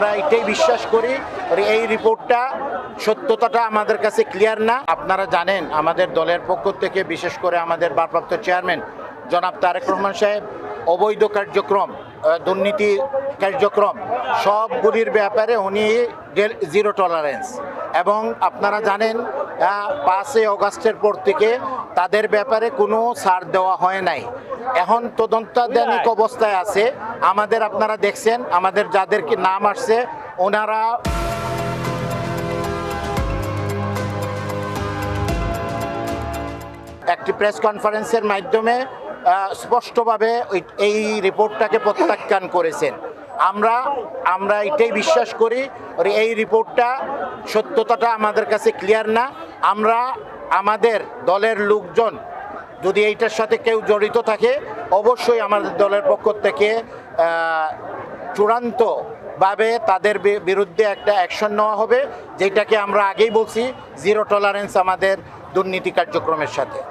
আমরা এটাই বিশ্বাস করি এই রিপোর্টটা সত্যতাটা আমাদের কাছে ক্লিয়ার না। আপনারা জানেন, আমাদের দলের পক্ষ থেকে, বিশেষ করে আমাদের ভারপ্রাপ্ত চেয়ারম্যান জনাব তারেক রহমান সাহেব, অবৈধ কার্যক্রম দুর্নীতি কার্যক্রম, সবগুলির ব্যাপারে উনি জিরো টলারেন্স এবং আপনারা জানেন পাঁচই অগাস্টের পর থেকে তাদের ব্যাপারে কোনো ছাড় দেওয়া হয় নাই। এখন তদন্তাদানিক অবস্থায় আছে। আমাদের আপনারা দেখছেন আমাদের যাদের কি নাম আসছে ওনারা একটি প্রেস কনফারেন্সের মাধ্যমে স্পষ্টভাবে এই রিপোর্টটাকে প্রত্যাখ্যান করেছেন। আমরা আমরা এটাই বিশ্বাস করি এই রিপোর্টটা সত্যতাটা আমাদের কাছে ক্লিয়ার না। আমরা আমাদের দলের লোকজন যদি এইটার সাথে কেউ জড়িত থাকে, অবশ্যই আমাদের দলের পক্ষ থেকে চূড়ান্তভাবে তাদের বিরুদ্ধে একটা অ্যাকশন নেওয়া হবে, যেটাকে আমরা আগেই বলছি, জিরো টলারেন্স আমাদের দুর্নীতি কার্যক্রমের সাথে।